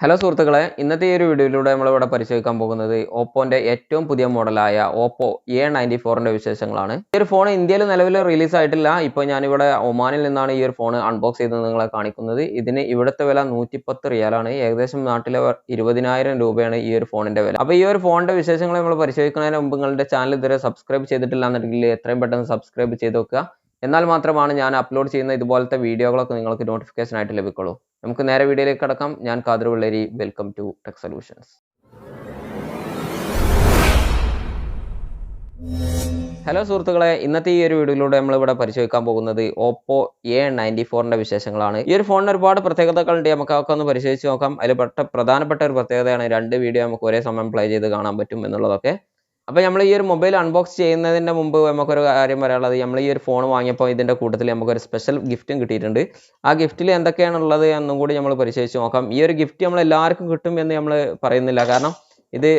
Hello സുഹൃത്തുക്കളെ ഇന്നത്തെ ഈ ഒരു വീഡിയോയിലൂടെ നമ്മളിവിടെ പരിശോധിക്കാൻ പോകുന്നത് ഓപ്പോന്റെ ഏറ്റവും പുതിയ മോഡലായ ഓപ്പോ എ നയന്റി ഫോറിന്റെ വിശേഷങ്ങളാണ്. ഈ ഒരു ഫോൺ ഇന്ത്യയിൽ നിലവിൽ റിലീസ് ആയിട്ടില്ല. ഇപ്പോൾ ഞാനിവിടെ ഒമാനിൽ നിന്നാണ് ഈ ഒരു ഫോൺ അൺബോക്സ് ചെയ്ത് നിങ്ങളെ കാണിക്കുന്നത്. ഇതിന് ഇവിടുത്തെ വില നൂറ്റിപ്പത്ത് റിയാലാണ് ഏകദേശം നാട്ടിലെ ഇരുപതിനായിരം രൂപയാണ് ഈ ഒരു ഫോണിന്റെ വില. അപ്പോൾ ഈ ഒരു ഫോണിന്റെ വിശേഷങ്ങൾ നമ്മൾ പരിശോധിക്കുന്നതിന് മുമ്പ് നിങ്ങളുടെ ചാനൽ ഇതുവരെ സബ്സ്ക്രൈബ് ചെയ്തിട്ടില്ല എന്നുണ്ടെങ്കിൽ എത്രയും പെട്ടെന്ന് സബ്സ്ക്രൈബ് ചെയ്ത് വെക്കുക. എന്നാൽ മാത്രമാണ് ഞാൻ അപ്ലോഡ് ചെയ്യുന്ന ഇതുപോലത്തെ വീഡിയോകളൊക്കെ നിങ്ങൾക്ക് നോട്ടിഫിക്കേഷൻ ആയിട്ട് ലഭിക്കുള്ളൂ. നമുക്ക് നേരെ വീഡിയോയിലേക്ക് കടക്കാം. ഞാൻ കാതിരവള്ളേരി Velleri. Welcome to tech solutions hello സുഹൃത്തുക്കളെ. ഇന്നത്തെ ഈ ഒരു വീഡിയോയിലൂടെ നമ്മൾ ഇവിടെ പരിശോധിക്കാൻ പോകുന്നത് ഓപ്പോ എ നയന്റി ഫോറിന്റെ വിശേഷങ്ങളാണ്. ഈ ഒരു ഫോണിന് ഒരുപാട് പ്രത്യേകതകളുണ്ട്. നമുക്ക് അതൊക്കെ ഒന്ന് പരിശോധിച്ച് നോക്കാം. അതിൽ പെട്ട പ്രധാനപ്പെട്ട ഒരു പ്രത്യേകതയാണ് രണ്ട് വീഡിയോ നമുക്ക് ഒരേ സമയം പ്ലേ ചെയ്ത് കാണാൻ പറ്റും എന്നുള്ളതൊക്കെ. അപ്പോൾ നമ്മൾ ഈ ഒരു മൊബൈൽ അൺബോക്സ് ചെയ്യുന്നതിന്റെ മുമ്പ് നമുക്കൊരു കാര്യം പറയാനുള്ളത് നമ്മൾ ഈ ഒരു ഫോൺ വാങ്ങിയപ്പോൾ ഇതിന്റെ കൂട്ടത്തിൽ നമുക്കൊരു സ്പെഷ്യൽ ഗിഫ്റ്റും കിട്ടിയിട്ടുണ്ട്. ആ ഗിഫ്റ്റിൽ എന്തൊക്കെയാണുള്ളത് എന്നും കൂടി നമ്മൾ പരിശോധിച്ച് നോക്കാം. ഈ ഒരു ഗിഫ്റ്റ് നമ്മൾ എല്ലാവർക്കും കിട്ടും എന്ന് നമ്മൾ പറയുന്നില്ല. കാരണം ഇത്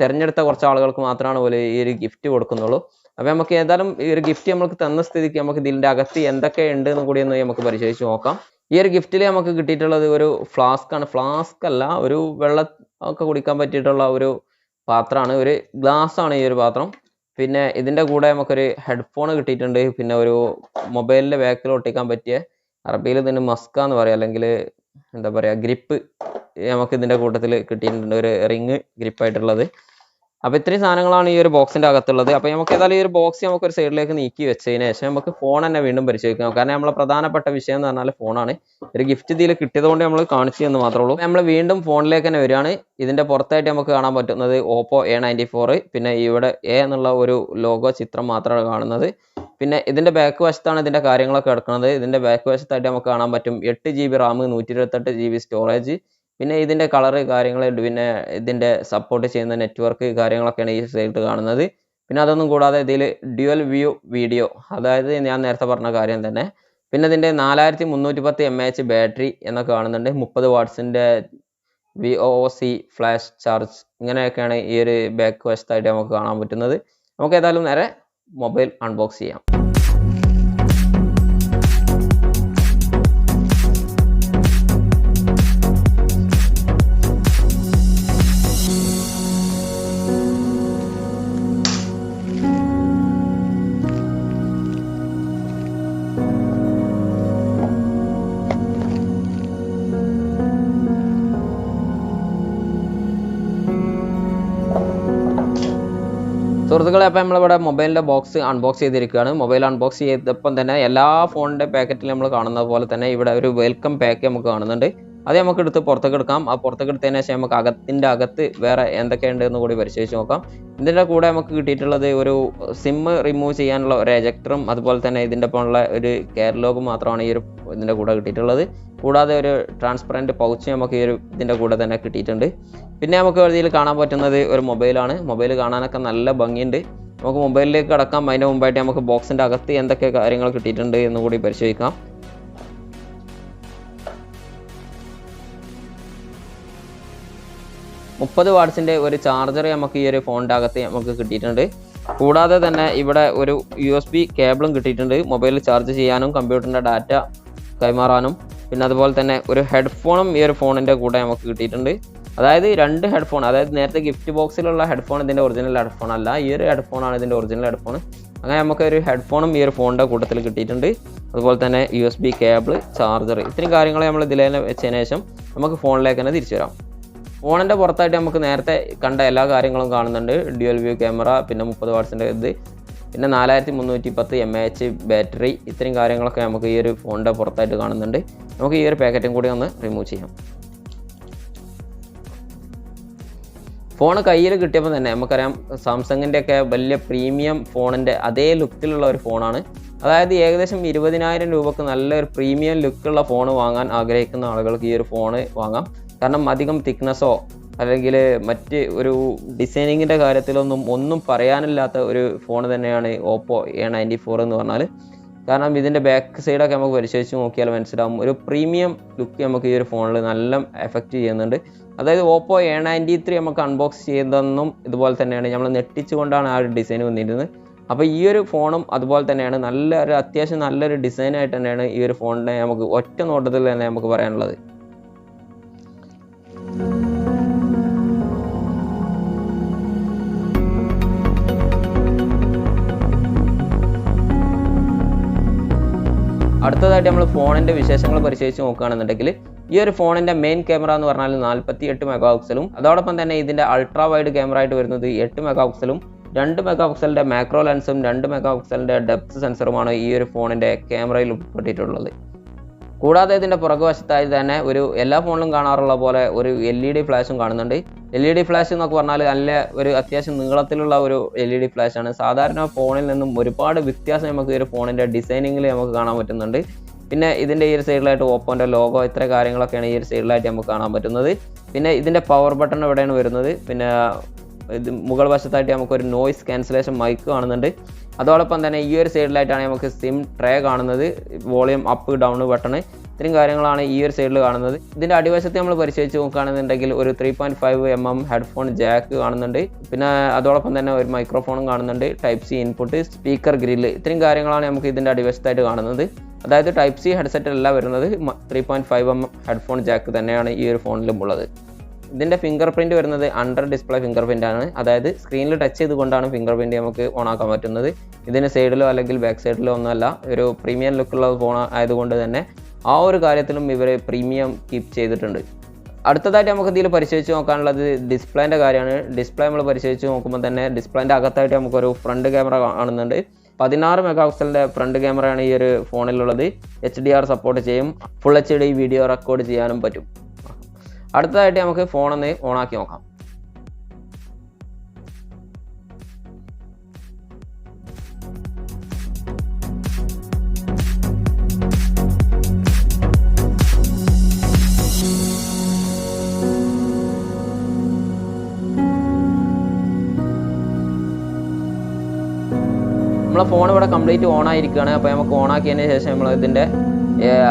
തിരഞ്ഞെടുത്ത കുറച്ച് ആളുകൾക്ക് മാത്രമാണ് പോലെ ഈ ഒരു ഗിഫ്റ്റ് കൊടുക്കുന്നുള്ളൂ. അപ്പോൾ നമുക്ക് ഏതായാലും ഈ ഒരു ഗിഫ്റ്റ് നമുക്ക് തന്ന സ്ഥിതിക്ക് നമുക്ക് ഇതിന്റെ അകത്ത് എന്തൊക്കെ ഉണ്ട് എന്ന് കൂടി ഒന്ന് നമുക്ക് പരിശോധിച്ച് നോക്കാം. ഈ ഒരു ഗിഫ്റ്റിൽ നമുക്ക് കിട്ടിയിട്ടുള്ളത് ഒരു ഫ്ലാസ്ക് ആണ്. ഫ്ലാസ്ക് അല്ല ഒരു വെള്ളം ഒക്കെ കുടിക്കാൻ പറ്റിയിട്ടുള്ള ഒരു പാത്രമാണ്. ഒരു ഗ്ലാസ് ആണ് ഈ ഒരു പാത്രം. പിന്നെ ഇതിന്റെ കൂടെ നമുക്കൊരു ഹെഡ്ഫോൺ കിട്ടിയിട്ടുണ്ട്. പിന്നെ ഒരു മൊബൈലിന്റെ ബാക്കിൽ ഒട്ടിക്കാൻ പറ്റിയ അറബിയിൽ ഇതിന് മസ്ക എന്ന് പറയാം. അല്ലെങ്കിൽ എന്താ പറയുക ഗ്രിപ്പ് നമുക്ക് ഇതിന്റെ കൂട്ടത്തിൽ കിട്ടിയിട്ടുണ്ട്. ഒരു റിങ് ഗ്രിപ്പായിട്ടുള്ളത്. അപ്പോൾ ഇത്രയും സാധനങ്ങളാണ് ഈ ഒരു ബോക്സിന്റെ അകത്തുള്ളത്. അപ്പോൾ നമുക്ക് ഏതായാലും ഈ ഒരു ബോക്സ് നമുക്ക് ഒരു സൈഡിലേക്ക് നീക്കി വെച്ചതിന് ശേഷം നമുക്ക് ഫോൺ തന്നെ വീണ്ടും പരിശോധിക്കാം. കാരണം നമ്മളെ പ്രധാനപ്പെട്ട വിഷയം എന്ന് പറഞ്ഞാൽ ഫോണാണ് ഒരു ഗിഫ്റ്റ് ഇതിൽ കിട്ടിയതുകൊണ്ട് നമ്മൾ കാണിച്ചു എന്ന് മാത്രമേ ഉള്ളൂ. നമ്മൾ വീണ്ടും ഫോണിലേക്ക് തന്നെ വരികയാണ്. ഇതിന്റെ പുറത്തായിട്ട് നമുക്ക് കാണാൻ പറ്റുന്നത് ഓപ്പോ എ നയന്റി ഫോർ പിന്നെ ഇവിടെ എ എന്നുള്ള ഒരു ലോഗോ ചിത്രം മാത്രമാണ് കാണുന്നത്. പിന്നെ ഇതിന്റെ ബാക്ക് വശത്താണ് ഇതിന്റെ കാര്യങ്ങളൊക്കെ കിടക്കുന്നത്. ഇതിന്റെ ബാക്ക് വശത്തായിട്ട് നമുക്ക് കാണാൻ പറ്റും എട്ട് ജി ബി റാം നൂറ്റി ഇരുപത്തെട്ട് ജി ബി സ്റ്റോറേജ് പിന്നെ ഇതിന്റെ കളറ് കാര്യങ്ങൾ പിന്നെ ഇതിന്റെ സപ്പോർട്ട് ചെയ്യുന്ന നെറ്റ്വർക്ക് കാര്യങ്ങളൊക്കെയാണ് ഈ സൈഡിൽ കാണുന്നത്. പിന്നെ അതൊന്നും കൂടാതെ ഇതിൽ ഡ്യുവൽ വ്യൂ വീഡിയോ അതായത് ഞാൻ നേരത്തെ പറഞ്ഞ കാര്യം തന്നെ. പിന്നെ ഇതിന്റെ നാലായിരത്തി മുന്നൂറ്റി പത്ത് എം എച്ച് ബാറ്ററി എന്നൊക്കെ കാണുന്നുണ്ട്. മുപ്പത് വാട്ട്സിന്റെ V O C flash charge ഇങ്ങനെയൊക്കെയാണ് ഈ ഒരു ബാക്ക് വശത്തായിട്ട് നമുക്ക് കാണാൻ പറ്റുന്നത്. നമുക്ക് ഏതായാലും നേരെ മൊബൈൽ അൺബോക്സ് ചെയ്യാം. സുഹൃത്തുക്കളെ അപ്പോൾ നമ്മളിവിടെ മൊബൈലിന്റെ ബോക്സ് അൺബോക്സ് ചെയ്തിരിക്കുകയാണ്. മൊബൈൽ അൺബോക്സ് ചെയ്തപ്പം തന്നെ എല്ലാ ഫോണിന്റെ പാക്കറ്റിലും നമ്മൾ കാണുന്ന പോലെ തന്നെ ഇവിടെ ഒരു വെൽക്കം പാക്ക് നമുക്ക് കാണുന്നുണ്ട്. അത് നമുക്ക് എടുത്ത് പുറത്തേക്ക് എടുക്കാം. ആ പുറത്തേക്ക് എടുത്തതിന് ശേഷം നമുക്ക് അകത്തിന്റെ അകത്ത് വേറെ എന്തൊക്കെയുണ്ട് എന്ന് കൂടി പരിശോധിച്ച് നോക്കാം. ഇതിന്റെ കൂടെ നമുക്ക് കിട്ടിയിട്ടുള്ളത് ഒരു സിം റിമൂവ് ചെയ്യാനുള്ള ഒരു എജക്ടറും അതുപോലെ തന്നെ ഇതിന്റെ ഒപ്പമുള്ള ഒരു കെയർലോഗ് മാത്രമാണ് ഈ ഒരു ഇതിന്റെ കൂടെ കിട്ടിയിട്ടുള്ളത്. കൂടാതെ ഒരു ട്രാൻസ്പെറന്റ് പൗച്ച് നമുക്ക് ഈ ഒരു ഇതിന്റെ കൂടെ തന്നെ കിട്ടിയിട്ടുണ്ട്. പിന്നെ നമുക്ക് ഇതിൽ കാണാൻ പറ്റുന്നത് ഒരു മൊബൈലാണ് മൊബൈൽ കാണാനൊക്കെ നല്ല ഭംഗിയുണ്ട്. നമുക്ക് മൊബൈലിലേക്ക് കടക്കാം. അതിന്റെ മുമ്പായിട്ട് നമുക്ക് ബോക്സിന്റെ അകത്ത് എന്തൊക്കെ കാര്യങ്ങൾ കിട്ടിയിട്ടുണ്ട് എന്ന് കൂടി പരിശോധിക്കാം. മുപ്പത് വാട്ട്സിന്റെ ഒരു ചാർജർ നമുക്ക് ഈ ഒരു ഫോണിന്റെ അകത്ത് നമുക്ക് കിട്ടിയിട്ടുണ്ട്. കൂടാതെ തന്നെ ഇവിടെ ഒരു യു എസ് ബി കേബിളും കിട്ടിയിട്ടുണ്ട്. മൊബൈൽ ചാർജ് ചെയ്യാനും കമ്പ്യൂട്ടറിന്റെ ഡാറ്റ കൈമാറാനും. പിന്നെ അതുപോലെ തന്നെ ഒരു ഹെഡ്ഫോണും ഈ ഒരു ഫോണിന്റെ കൂടെ നമുക്ക് കിട്ടിയിട്ടുണ്ട്. അതായത് രണ്ട് ഹെഡ്ഫോൺ അതായത് നേരത്തെ ഗിഫ്റ്റ് ബോക്സിലുള്ള ഹെഡ്ഫോൺ ഇതിന്റെ ഒറിജിനൽ ഹെഡ്ഫോൺ അല്ല ഈ ഒരു ഹെഡ്ഫോണാണ് ഇതിന്റെ ഒറിജിനൽ ഹെഡ്ഫോൺ. അങ്ങനെ നമുക്ക് ഒരു ഹെഡ്ഫോണും ഈ ഒരു ഫോണിന്റെ കൂട്ടത്തിൽ കിട്ടിയിട്ടുണ്ട്. അതുപോലെ തന്നെ U S B cable charger ഇത്രയും കാര്യങ്ങൾ നമ്മൾ ഇതിലേനെ വെച്ചതിന് ശേഷം നമുക്ക് ഫോണിലേക്ക് തന്നെ തിരിച്ചു വരാം. ഫോണിന്റെ പുറത്തായിട്ട് നമുക്ക് നേരത്തെ കണ്ട എല്ലാ കാര്യങ്ങളും കാണുന്നുണ്ട്. ഡ്യുവൽ വ്യൂ ക്യാമറ പിന്നെ മുപ്പത് വാട്ട്സിന്റെ ഇത്. പിന്നെ നാലായിരത്തി മുന്നൂറ്റി പത്ത് എം എച്ച് ബാറ്ററി ഇത്രയും കാര്യങ്ങളൊക്കെ നമുക്ക് ഈ ഒരു ഫോണിന്റെ പുറത്തായിട്ട് കാണുന്നുണ്ട്. നമുക്ക് ഈ ഒരു പാക്കറ്റും കൂടി ഒന്ന് റിമൂവ് ചെയ്യാം. ഫോൺ കയ്യിൽ കിട്ടിയപ്പോൾ തന്നെ നമുക്കറിയാം സാംസങ്ങിന്റെ ഒക്കെ വലിയ പ്രീമിയം ഫോണിന്റെ അതേ ലുക്കിലുള്ള ഒരു ഫോണാണ്. അതായത് ഏകദേശം ഇരുപതിനായിരം രൂപക്ക് നല്ലൊരു പ്രീമിയം ലുക്കുള്ള ഫോൺ വാങ്ങാൻ ആഗ്രഹിക്കുന്ന ആളുകൾക്ക് ഈ ഒരു ഫോൺ വാങ്ങാം. കാരണം അധികം തിക്നെസ്സോ അല്ലെങ്കിൽ മറ്റ് ഒരു ഡിസൈനിങ്ങിന്റെ കാര്യത്തിലൊന്നും ഒന്നും പറയാനില്ലാത്ത ഒരു ഫോൺ തന്നെയാണ് ഓപ്പോ എ നയന്റി ഫോർ എന്ന് പറഞ്ഞാൽ കാരണം ഇതിന്റെ ബാക്ക് സൈഡൊക്കെ നമുക്ക് പരിശോധിച്ച് നോക്കിയാൽ മനസ്സിലാവും. ഒരു പ്രീമിയം ലുക്ക് നമുക്ക് ഈ ഒരു ഫോണിൽ നല്ല എഫക്റ്റ് ചെയ്യുന്നുണ്ട്. അതായത് ഓപ്പോ എ നയന്റി ത്രീ നമുക്ക് അൺബോക്സ് ചെയ്തതെന്നും ഇതുപോലെ തന്നെയാണ്. നമ്മൾ നെട്ടിച്ചുകൊണ്ടാണ് ആ ഒരു ഡിസൈൻ വന്നിരുന്നത്. അപ്പോൾ ഈ ഒരു ഫോണും അതുപോലെ തന്നെയാണ്. നല്ല ഒരു അത്യാവശ്യം നല്ലൊരു ഡിസൈനായിട്ട് തന്നെയാണ് ഈ ഒരു ഫോണിനെ നമുക്ക് ഒറ്റ നോട്ടത്തിൽ തന്നെ നമുക്ക് പറയാനുള്ളത്. അടുത്തതായിട്ട് നമ്മൾ ഫോണിന്റെ വിശേഷങ്ങൾ പരിശോധിച്ച് നോക്കുകയാണെന്നുണ്ടെങ്കിൽ ഈ ഒരു ഫോണിന്റെ മെയിൻ ക്യാമറ എന്ന് പറഞ്ഞാൽ നാൽപ്പത്തി എട്ട് മെഗാ പിക്സലും അതോടൊപ്പം തന്നെ ഇതിന്റെ അൾട്രാ വൈഡ് ക്യാമറ ആയിട്ട് വരുന്നത് എട്ട് മെഗാ പിക്സലും രണ്ട് മെഗാ പിക്സലിന്റെ മാക്രോ ലെൻസും രണ്ട് മെഗാ പിക്സലിന്റെ ഡെപ്ത് സെൻസറുമാണ് ഈ ഒരു ഫോണിന്റെ ക്യാമറയിൽ ഉൾപ്പെട്ടിട്ടുള്ളത്. കൂടാതെ ഇതിന്റെ പുറകുവശത്തായി തന്നെ ഒരു എല്ലാ ഫോണിലും കാണാറുള്ള പോലെ ഒരു എൽ ഇ ഡി ഫ്ലാഷും കാണുന്നുണ്ട്. എൽ ഇ ഡി ഫ്ലാഷ് എന്നൊക്കെ പറഞ്ഞാൽ നല്ല ഒരു അത്യാവശ്യം നീളത്തിലുള്ള ഒരു എൽ ഇ ഡി ഫ്ലാഷാണ് സാധാരണ ഫോണിൽ നിന്നും ഒരുപാട് വ്യത്യാസം നമുക്ക് ഈ ഒരു ഫോണിന്റെ ഡിസൈനിങ്ങിൽ നമുക്ക് കാണാൻ പറ്റുന്നുണ്ട്. പിന്നെ ഇതിന്റെ ഈ ഒരു സൈഡിലായിട്ട് ഓപ്പോന്റെ ലോഗോ ഇത്ര കാര്യങ്ങളൊക്കെയാണ് ഈ ഒരു സൈഡിലായിട്ട് നമുക്ക് കാണാൻ പറ്റുന്നത്. പിന്നെ ഇതിന്റെ പവർ ബട്ടൺ എവിടെയാണ് വരുന്നത്. പിന്നെ ഇത് മുകൾ വശത്തായിട്ട് നമുക്കൊരു നോയ്സ് ക്യാൻസലേഷൻ മൈക്ക് കാണുന്നുണ്ട്. അതോടൊപ്പം തന്നെ ഈ ഒരു സൈഡിലായിട്ടാണ് നമുക്ക് സിം ട്രേ കാണുന്നത്. വോളിയം അപ്പ് ഡൗൺ ബട്ടൺ ഇത്രയും കാര്യങ്ങളാണ് ഈ ഒരു സൈഡിൽ കാണുന്നത്. ഇതിന്റെ അടിവശത്ത് നമ്മൾ പരിശോധിച്ച് നോക്കുകയാണെന്നുണ്ടെങ്കിൽ ഒരു three point five M M headphone jack കാണുന്നുണ്ട്. പിന്നെ അതോടൊപ്പം തന്നെ ഒരു മൈക്രോഫോണും കാണുന്നുണ്ട്. Type C input speaker grill ഇത്രയും കാര്യങ്ങളാണ് നമുക്ക് ഇതിന്റെ അടിവശത്തായിട്ട് കാണുന്നത്. അതായത് ടൈപ്പ് സി ഹെഡ്സെറ്റ് അല്ല വരുന്നത്. Three point five M headphone jack തന്നെയാണ് ഈ ഒരു ഫോണിലും ഉള്ളത്. ഇതിന്റെ ഫിംഗർ പ്രിന്റ് വരുന്നത് അണ്ടർ ഡിസ്പ്ലേ ഫിംഗർ പ്രിന്റ് ആണ്. അതായത് സ്ക്രീനിൽ ടച്ച് ചെയ്തുകൊണ്ടാണ് ഫിംഗർ പ്രിന്റ് നമുക്ക് ഓൺ ആക്കാൻ പറ്റുന്നത്. ഇതിന് സൈഡിലോ അല്ലെങ്കിൽ ബാക്ക് സൈഡിലോ ഒന്നുമല്ല ഒരു പ്രീമിയം ലുക്കുള്ള ഫോൺ ആയതുകൊണ്ട് തന്നെ ആ ഒരു കാര്യത്തിലും ഇവർ പ്രീമിയം കീപ്പ് ചെയ്തിട്ടുണ്ട്. അടുത്തതായിട്ട് നമുക്ക് ഇതിൽ പരിശോധിച്ച് നോക്കാനുള്ളത് ഡിസ്പ്ലേന്റെ കാര്യമാണ്. ഡിസ്പ്ലേ നമ്മൾ പരിശോധിച്ച് നോക്കുമ്പോൾ തന്നെ ഡിസ്പ്ലേന്റെ അകത്തായിട്ട് നമുക്കൊരു ഫ്രണ്ട് ക്യാമറ കാണുന്നുണ്ട്. പതിനാറ് മെഗാ പിക്സലിന്റെ ഫ്രണ്ട് ക്യാമറയാണ് ഈ ഒരു ഫോണിലുള്ളത് എച്ച് ഡി ആർ സപ്പോർട്ട് ചെയ്യും. Full H D video record ചെയ്യാനും പറ്റും. അടുത്തതായിട്ട് നമുക്ക് ഫോൺ ഫോണൊന്ന് ഓണാക്കി നോക്കാം. നമ്മളെ ഫോൺ ഇവിടെ കംപ്ലീറ്റ് ഓൺ ആയിരിക്കുകയാണ്. അപ്പോൾ നമുക്ക് ഓൺ ആക്കിയതിന് ശേഷം നമ്മൾ ഇതിന്റെ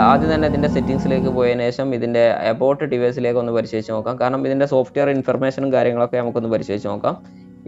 ആദ്യം തന്നെ ഇതിന്റെ സെറ്റിങ്സിലേക്ക് പോയതിന് ശേഷം ഇതിന്റെ അബോട്ട് ഡിവൈസിലേക്ക് ഒന്ന് പരിശോധിച്ച് നോക്കാം. കാരണം ഇതിന്റെ സോഫ്റ്റ്വെയർ ഇൻഫർമേഷനും കാര്യങ്ങളൊക്കെ നമുക്കൊന്ന് പരിശോധിച്ച് നോക്കാം.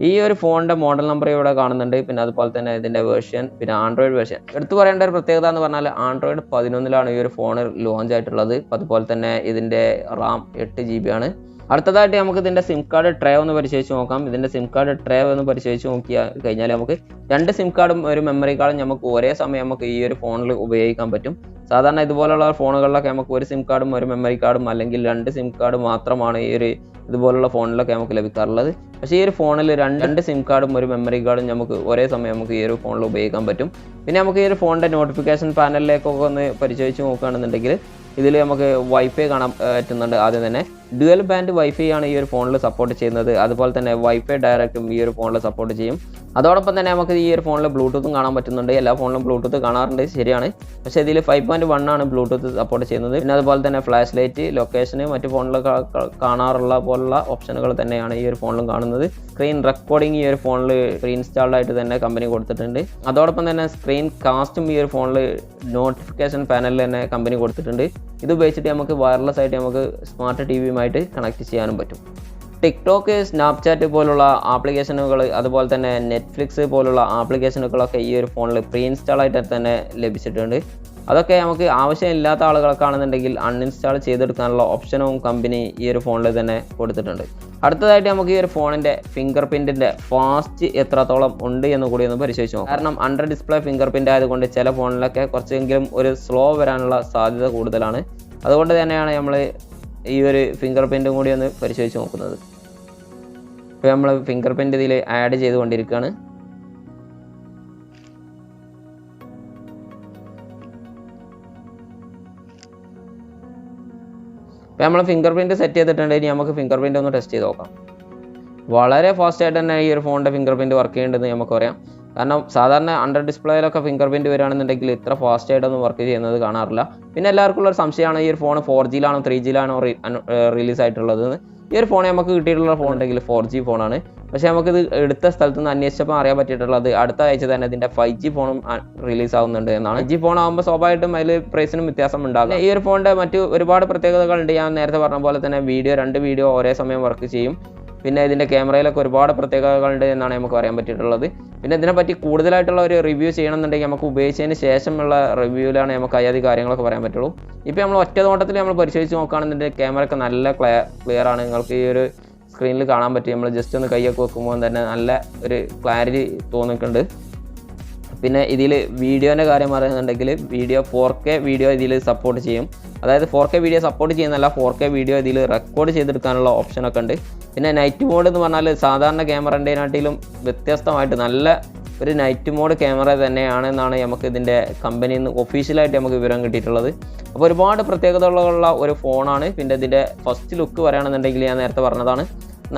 ഈ ഒരു ഫോണിന്റെ മോഡൽ നമ്പർ ഇവിടെ കാണുന്നുണ്ട്. പിന്നെ അതുപോലെ തന്നെ ഇതിന്റെ വേർഷൻ പിന്നെ ആൻഡ്രോയിഡ് വേർഷൻ എടുത്തു പറയേണ്ട ഒരു പ്രത്യേകത എന്ന് പറഞ്ഞാൽ ആൻഡ്രോയിഡ് പതിനൊന്നിലാണ് ഈ ഒരു ഫോൺ ലോഞ്ച് ആയിട്ടുള്ളത്. അതുപോലെ തന്നെ ഇതിന്റെ റാം എട്ട് ജി ബി ആണ്. അടുത്തതായിട്ട് നമുക്ക് ഇതിന്റെ സിം കാർഡ് ട്രേ ഒന്ന് പരിശോധിച്ച് നോക്കാം. ഇതിന്റെ സിം കാർഡ് ട്രേ ഒന്ന് പരിശോധിച്ച് നോക്കിയാൽ കഴിഞ്ഞാൽ നമുക്ക് രണ്ട് സിം കാർഡും ഒരു മെമ്മറി കാർഡും നമുക്ക് ഒരേ സമയം നമുക്ക് ഈ ഒരു ഫോണിൽ ഉപയോഗിക്കാൻ പറ്റും. സാധാരണ ഇതുപോലുള്ള ഫോണുകളിലൊക്കെ നമുക്ക് ഒരു സിം കാർഡും ഒരു മെമ്മറി കാർഡും അല്ലെങ്കിൽ രണ്ട് സിം കാർഡ് മാത്രമാണ് ഈ ഒരു ഇതുപോലുള്ള ഫോണിലൊക്കെ നമുക്ക് ലഭിക്കാറുള്ളത്. പക്ഷേ ഈ ഒരു ഫോണിൽ രണ്ട് രണ്ട് സിം കാർഡും ഒരു മെമ്മറി കാർഡും നമുക്ക് ഒരേ സമയം നമുക്ക് ഈ ഒരു ഫോണിൽ ഉപയോഗിക്കാൻ പറ്റും. പിന്നെ നമുക്ക് ഈ ഒരു ഫോണിന്റെ നോട്ടിഫിക്കേഷൻ പാനലിലേക്കൊക്കെ ഒന്ന് പരിശോധിച്ച് നോക്കുകയാണെന്നുണ്ടെങ്കിൽ ഇതിൽ നമുക്ക് വൈഫൈ കാണാൻ പറ്റുന്നുണ്ട് ആദ്യം തന്നെ. ഡ്യുവൽ ബാൻഡ് വൈഫൈ ആണ് ഈ ഒരു ഫോണിൽ സപ്പോർട്ട് ചെയ്യുന്നത്. അതുപോലെ തന്നെ വൈഫൈ ഡയറക്റ്റും ഈ ഒരു ഫോണിൽ സപ്പോർട്ട് ചെയ്യും. അതോടൊപ്പം തന്നെ നമുക്ക് ഈ ഒരു ഫോണിൽ ബ്ലൂടൂത്തും കാണാൻ പറ്റുന്നുണ്ട്. എല്ലാ ഫോണിലും ബ്ലൂടൂത്ത് കാണാറുണ്ട്. ശരിയാണ്. പക്ഷേ ഇതിൽ ഫൈവ് പോയിന്റ് വൺ ആണ് ബ്ലൂടൂത്ത് സപ്പോർട്ട് ചെയ്യുന്നത്. പിന്നെ അതുപോലെ തന്നെ ഫ്ലാഷ് ലൈറ്റ് ലൊക്കേഷന് മറ്റു ഫോണിൽ കാണാറുള്ള പോലുള്ള ഓപ്ഷനുകൾ തന്നെയാണ് ഈ ഒരു ഫോണിലും കാണുന്നത്. സ്ക്രീൻ റെക്കോർഡിംഗ് ഈ ഒരു ഫോണിൽ പ്രീ ഇൻസ്റ്റാൾഡ് ആയിട്ട് തന്നെ കമ്പനി കൊടുത്തിട്ടുണ്ട്. അതോടൊപ്പം തന്നെ സ്ക്രീൻ കാസ്റ്റും ഈ ഒരു ഫോണിൽ നോട്ടിഫിക്കേഷൻ പാനലിൽ തന്നെ കമ്പനി കൊടുത്തിട്ടുണ്ട്. ഇത് ഉപയോഗിച്ചിട്ട് നമുക്ക് വയർലെസ് ആയിട്ട് നമുക്ക് സ്മാർട്ട് ടി വിയുമായിട്ട് കണക്ട് ചെയ്യാനും പറ്റും. ടിക്ടോക്ക് സ്നാപ്ചാറ്റ് പോലുള്ള ആപ്ലിക്കേഷനുകൾ അതുപോലെ തന്നെ നെറ്റ്ഫ്ലിക്സ് പോലുള്ള ആപ്ലിക്കേഷനുകളൊക്കെ ഈ ഒരു ഫോണിൽ പ്രീ ഇൻസ്റ്റാൾ ആയിട്ട് തന്നെ ലഭിച്ചിട്ടുണ്ട്. അതൊക്കെ നമുക്ക് ആവശ്യമില്ലാത്ത ആളുകൾക്കാണെന്നുണ്ടെങ്കിൽ അൺഇൻസ്റ്റാൾ ചെയ്തെടുക്കാനുള്ള ഓപ്ഷനും കമ്പനി ഈ ഒരു ഫോണിൽ തന്നെ കൊടുത്തിട്ടുണ്ട്. അടുത്തതായിട്ട് നമുക്ക് ഈ ഒരു ഫോണിന്റെ ഫിംഗർ പ്രിന്റിന്റെ ഫാസ്റ്റ് എത്രത്തോളം ഉണ്ട് എന്ന് കൂടി ഒന്ന് പരിശോധിച്ച് നോക്കാം. കാരണം അണ്ടർ ഡിസ്പ്ലേ ഫിംഗർ പ്രിന്റ് ആയതുകൊണ്ട് ചില ഫോണിലൊക്കെ കുറച്ചെങ്കിലും ഒരു സ്ലോ വരാനുള്ള സാധ്യത കൂടുതലാണ്. അതുകൊണ്ട് തന്നെയാണ് നമ്മൾ ഈ ഒരു ഫിംഗർ പ്രിന്റും കൂടി ഒന്ന് പരിശോധിച്ച് നോക്കുന്നത്. ഇപ്പോൾ നമ്മൾ ഫിംഗർ പ്രിന്റ് ഇതിൽ ആഡ് ചെയ്തുകൊണ്ടിരിക്കുകയാണ് ഇപ്പോൾ നമ്മൾ ഫിംഗർ പ്രിന്റ് സെറ്റ് ചെയ്തിട്ടുണ്ട്. ഇനി നമുക്ക് ഫിംഗർ പ്രിന്റ് ഒന്ന് ടെസ്റ്റ് ചെയ്ത് നോക്കാം. വളരെ ഫാസ്റ്റ് ആയിട്ട് തന്നെ ഈ ഒരു ഫോണിന്റെ ഫിംഗർ പ്രിന്റ് വർക്ക് ചെയ്യേണ്ടതെന്ന് നമുക്ക് പറയാം. കാരണം സാധാരണ അണ്ടർ ഡിസ്പ്ലേയിലൊക്കെ ഫിംഗർ പ്രിന്റ് വരികയാണെന്നുണ്ടെങ്കിൽ ഇത്ര ഫാസ്റ്റ് ആയിട്ടൊന്നും വർക്ക് ചെയ്യുന്നത് കാണാറില്ല. പിന്നെ എല്ലാവർക്കും ഉള്ള ഒരു സംശയമാണ് ഈ ഒരു ഫോൺ ഫോർ ജിയിലാണോ ത്രീ ജിയിലാണോ റിലീസ് ആയിട്ടുള്ളത് ഈ ഒരു ഫോൺ നമുക്ക് കിട്ടിയിട്ടുള്ള ഫോൺ ഉണ്ടെങ്കിൽ ഫോർ ജി ഫോണാണ് പക്ഷേ നമുക്കിത് എടുത്ത സ്ഥലത്ത് നിന്ന് അന്വേഷിച്ചപ്പോൾ അറിയാൻ പറ്റിയിട്ടുള്ളത് അടുത്ത ആഴ്ച തന്നെ ഇതിന്റെ ഫൈവ് ജി ഫോണും റിലീസ് ആവുന്നുണ്ട് എന്നാണ്. ജി ഫോൺ ആകുമ്പോൾ സ്വാഭാവികമായിട്ടും അതിൽ പ്രൈസിനും വ്യത്യാസം ഉണ്ടാകും. ഈ ഒരു ഫോണിന്റെ മറ്റു ഒരുപാട് പ്രത്യേകതകളുണ്ട്. ഞാൻ നേരത്തെ പറഞ്ഞ പോലെ തന്നെ വീഡിയോ രണ്ട് വീഡിയോ ഒരേ സമയം വർക്ക് ചെയ്യും. പിന്നെ ഇതിന്റെ ക്യാമറയിലൊക്കെ ഒരുപാട് പ്രത്യേകതകളുണ്ട് എന്നാണ് നമുക്ക് പറയാൻ പറ്റിയിട്ടുള്ളത്. പിന്നെ ഇതിനെപ്പറ്റി കൂടുതലായിട്ടുള്ള ഒരു റിവ്യൂ ചെയ്യണമെന്നുണ്ടെങ്കിൽ നമുക്ക് ഉപയോഗിച്ചതിന് ശേഷമുള്ള റിവ്യൂവിലാണ് നമുക്ക് അയാതി കാര്യങ്ങളൊക്കെ പറയാൻ പറ്റുള്ളൂ. ഇപ്പോൾ നമ്മൾ ഒറ്റ നോട്ടത്തിൽ നമ്മൾ പരിശോധിച്ച് നോക്കുകയാണെന്നുണ്ടെങ്കിൽ ക്യാമറ ഒക്കെ നല്ല ക്ലിയർ ആണ്. നിങ്ങൾക്ക് ഈ ഒരു സ്ക്രീനിൽ കാണാൻ പറ്റും. നമ്മൾ ജസ്റ്റ് ഒന്ന് കൈയൊക്കെ വെക്കുമ്പോൾ തന്നെ നല്ല ഒരു ക്ലാരിറ്റി തോന്നിയിട്ടുണ്ട്. പിന്നെ ഇതിൽ വീഡിയോന്റെ കാര്യം പറയുന്നുണ്ടെങ്കിൽ വീഡിയോ ഫോർ കെ വീഡിയോ ഇതിൽ സപ്പോർട്ട് ചെയ്യും. അതായത് ഫോർ കെ വീഡിയോ സപ്പോർട്ട് ചെയ്യുന്നല്ല ഫോർ കെ വീഡിയോ ഇതിൽ റെക്കോർഡ് ചെയ്തെടുക്കാനുള്ള ഓപ്ഷനൊക്കെ ഉണ്ട്. പിന്നെ നൈറ്റ് മോഡ് എന്ന് പറഞ്ഞാൽ സാധാരണ ക്യാമറേന്റെനാട്ടിലും വ്യത്യസ്തമായിട്ട് നല്ല ഒരു നൈറ്റ് മോഡ് ക്യാമറ തന്നെയാണെന്നാണ് നമുക്ക് ഇതിന്റെ കമ്പനിയിൽ നിന്ന് ഒഫീഷ്യലായിട്ട് നമുക്ക് വിവരം കിട്ടിയിട്ടുള്ളത്. അപ്പോൾ ഒരുപാട് പ്രത്യേകതകളുള്ള ഒരു ഫോണാണ് പിന്നെ ഇതിന്റെ ഫസ്റ്റ് ലുക്ക് പറയുകയാണെന്നുണ്ടെങ്കിൽ ഞാൻ നേരത്തെ പറഞ്ഞതാണ്.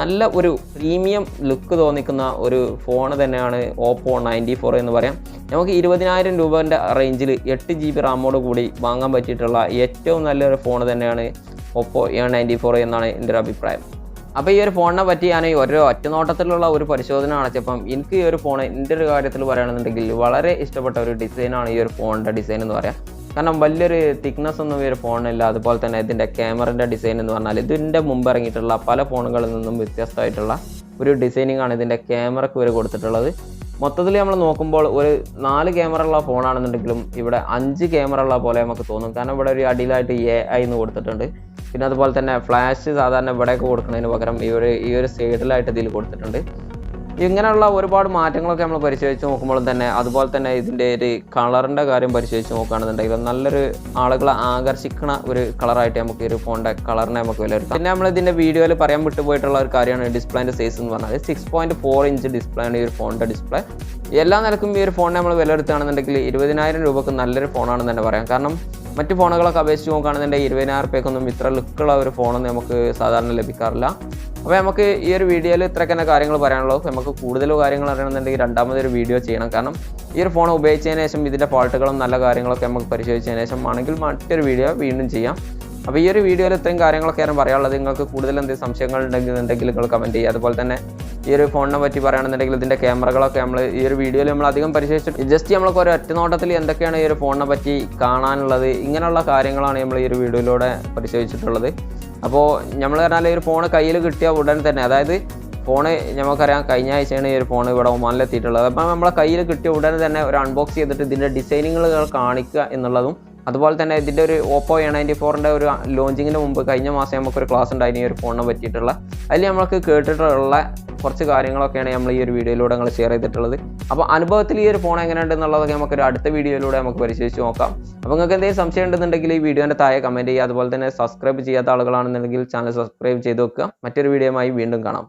നല്ല ഒരു പ്രീമിയം ലുക്ക് തോന്നിക്കുന്ന ഒരു ഫോൺ തന്നെയാണ് ഓപ്പോ നയന്റി ഫോർ എന്ന് പറയാം. നമുക്ക് ഇരുപതിനായിരം രൂപേന്റെ റേഞ്ചിൽ എട്ട് ജി ബി റാമോട് കൂടി വാങ്ങാൻ പറ്റിയിട്ടുള്ള ഏറ്റവും നല്ലൊരു ഫോൺ തന്നെയാണ് ഓപ്പോ എ നയന്റി ഫോർ എന്നാണ് എന്റെ ഒരു അഭിപ്രായം. അപ്പോൾ ഈ ഒരു ഫോണിനെ പറ്റി ഞാൻ ഒരു ഒറ്റനോട്ടത്തിലുള്ള ഒരു പരിശോധന അടച്ചപ്പം എനിക്ക് ഈ ഒരു ഫോൺ എന്റെ ഒരു കാര്യത്തിൽ പറയുകയാണെന്നുണ്ടെങ്കിൽ വളരെ ഇഷ്ടപ്പെട്ട ഒരു ഡിസൈനാണ് ഈ ഒരു ഫോണിന്റെ ഡിസൈൻ എന്ന് പറയാം. കാരണം വലിയൊരു തിക്നെസ് ഒന്നും ഈ ഒരു ഫോണില്ല അതുപോലെ തന്നെ ഇതിന്റെ ക്യാമറന്റെ ഡിസൈൻ എന്ന് പറഞ്ഞാൽ ഇതിന്റെ മുമ്പ് ഇറങ്ങിയിട്ടുള്ള പല ഫോണുകളിൽ നിന്നും വ്യത്യസ്തമായിട്ടുള്ള ഒരു ഡിസൈനിങ് ആണ് ഇതിന്റെ ക്യാമറയ്ക്ക് ഇവർ കൊടുത്തിട്ടുള്ളത്. മൊത്തത്തിൽ നമ്മൾ നോക്കുമ്പോൾ ഒരു നാല് ക്യാമറ ഉള്ള ഫോണാണെന്നുണ്ടെങ്കിലും ഇവിടെ അഞ്ച് ക്യാമറ ഉള്ള പോലെ നമുക്ക് തോന്നും. കാരണം ഇവിടെ ഒരു അടിയിലായിട്ട് എ ഐ എന്ന് കൊടുത്തിട്ടുണ്ട്. പിന്നെ അതുപോലെ തന്നെ ഫ്ലാഷ് സാധാരണ ഇവിടെയൊക്കെ കൊടുക്കുന്നതിന് പകരം ഈ ഒരു ഈ ഒരു സൈഡിലായിട്ട് ഇതിൽ കൊടുത്തിട്ടുണ്ട്. ഇങ്ങനെയുള്ള ഒരുപാട് മാറ്റങ്ങളൊക്കെ നമ്മൾ പരിശോധിച്ച് നോക്കുമ്പോൾ തന്നെ അതുപോലെ തന്നെ ഇതിന്റെ ഒരു കളറിന്റെ കാര്യം പരിശോധിച്ച് നോക്കുകയാണെന്നുണ്ടെങ്കിൽ നല്ലൊരു ആളുകളെ ആകർഷിക്കുന്ന ഒരു കളറായിട്ട് നമുക്ക് ഈ ഒരു ഫോണിന്റെ കളറിനെ നമുക്ക് വിലയിരുത്താം. പിന്നെ നമ്മൾ ഇതിന്റെ വീഡിയോയിൽ പറയാൻ വിട്ടുപോയിട്ടുള്ള ഒരു കാര്യമാണ് ഡിസ്പ്ലേന്റെ സൈസ് എന്ന് പറഞ്ഞാൽ six point four inch display ആണ് ഈ ഒരു ഫോണിന്റെ ഡിസ്പ്ലേ എല്ലാ നിലക്കും ഈ ഒരു ഫോണിനെ നമ്മൾ വിലയിരുത്തുകയാണെന്നുണ്ടെങ്കിൽ ഇരുപതിനായിരം രൂപക്ക് നല്ലൊരു ഫോണാണെന്ന് തന്നെ പറയാം. കാരണം മറ്റ് ഫോണുകളൊക്കെ അപേക്ഷിച്ച് നോക്കുകയാണെന്നുണ്ടെങ്കിൽ ഇരുപതിനായിരം റുപ്യക്കൊന്നും ഇത്ര ലുക്കുള്ള ഒരു ഫോണൊന്നും നമുക്ക് സാധാരണ ലഭിക്കാറില്ല. അപ്പോൾ നമുക്ക് ഈ ഒരു വീഡിയോയിൽ ഇത്രയൊക്കെ തന്നെ കാര്യങ്ങൾ പറയാനുള്ളൂ. നമുക്ക് കൂടുതൽ കാര്യങ്ങൾ അറിയണമെന്നുണ്ടെങ്കിൽ രണ്ടാമതൊരു വീഡിയോ ചെയ്യണം. കാരണം ഈ ഒരു ഫോൺ ഉപയോഗിച്ചതിന് ശേഷം ഇതിന്റെ ഫോൾട്ടുകളും നല്ല കാര്യങ്ങളൊക്കെ നമുക്ക് പരിശോധിച്ചതിന് ശേഷം ആണെങ്കിൽ മറ്റൊരു വീഡിയോ വീണ്ടും ചെയ്യാം. അപ്പോൾ ഈ ഒരു വീഡിയോയിൽ ഇത്രയും കാര്യങ്ങളൊക്കെ കാര്യങ്ങളൊക്കെയാണ് പറയാനുള്ളത്. നിങ്ങൾക്ക് കൂടുതൽ എന്തെങ്കിലും സംശയങ്ങൾ ഉണ്ടെങ്കിൽ ഉണ്ടെങ്കിൽ നിങ്ങൾ കമന്റ് ചെയ്യുക. അതുപോലെ തന്നെ ഈ ഒരു ഫോണിനെ പറ്റി പറയുകയാണെന്നുണ്ടെങ്കിൽ ഇതിന്റെ ക്യാമറകളൊക്കെ നമ്മൾ ഈ ഒരു വീഡിയോയിൽ നമ്മൾ അധികം പരിശോധിച്ചിട്ട് ജസ്റ്റ് നമ്മൾക്ക് ഒരു ഒറ്റ നോട്ടത്തിൽ എന്തൊക്കെയാണ് ഈ ഒരു ഫോണിനെ പറ്റി കാണാനുള്ളത് ഇങ്ങനെയുള്ള കാര്യങ്ങളാണ് നമ്മൾ ഈ ഒരു വീഡിയോയിലൂടെ പരിശോധിച്ചിട്ടുള്ളത്. അപ്പോൾ നമ്മൾ പറഞ്ഞാൽ ഈ ഒരു ഫോൺ കയ്യിൽ കിട്ടിയ ഉടൻ തന്നെ അതായത് ഫോണ് നമുക്കറിയാം കഴിഞ്ഞ ആഴ്ചയാണ് ഈ ഒരു ഫോൺ ഇവിടെ ഒമാനിലെത്തിയിട്ടുള്ളത്. അപ്പോൾ നമ്മളെ കയ്യിൽ കിട്ടിയ ഉടനെ തന്നെ ഒരു അൺബോക്സ് ചെയ്തിട്ട് ഇതിന്റെ ഡിസൈനിങ്ങുകൾ കാണിക്കുക എന്നുള്ളതും അതുപോലെ തന്നെ ഇതിന്റെ ഒരു ഓപ്പോ എ നയന്റി ഫോറിന്റെ ഒരു ലോഞ്ചിങ്ങിന് മുമ്പ് കഴിഞ്ഞ മാസം നമുക്കൊരു ക്ലാസ് ഉണ്ടായിരുന്നു ഈ ഒരു ഫോണിനെ പറ്റിയിട്ടുള്ള. അതിൽ നമ്മൾക്ക് കേട്ടിട്ടുള്ള കുറച്ച് കാര്യങ്ങളൊക്കെയാണ് നമ്മൾ ഈ ഒരു വീഡിയോയിലൂടെ നമ്മൾ ഷെയർ ചെയ്തിട്ടുള്ളത്. അപ്പോൾ അനുഭവത്തിൽ ഈ ഒരു ഫോൺ എങ്ങനെയുണ്ട് എന്നുള്ളതൊക്കെ നമുക്കൊരു അടുത്ത വീഡിയോയിലൂടെ നമുക്ക് പരിശോധിച്ച് നോക്കാം. അപ്പോൾ നിങ്ങൾക്ക് എന്തെങ്കിലും സംശയം ഉണ്ടെന്നുണ്ടെങ്കിൽ ഈ വീഡിയോന്റെ താഴെ കമന്റ് ചെയ്യുക. അതുപോലെ തന്നെ സബ്സ്ക്രൈബ് ചെയ്യാത്ത ആളുകളാണെന്നുണ്ടെങ്കിൽ ചാനൽ സബ്സ്ക്രൈബ് ചെയ്ത് വെക്കുക. മറ്റൊരു വീഡിയോയുമായി വീണ്ടും കാണാം.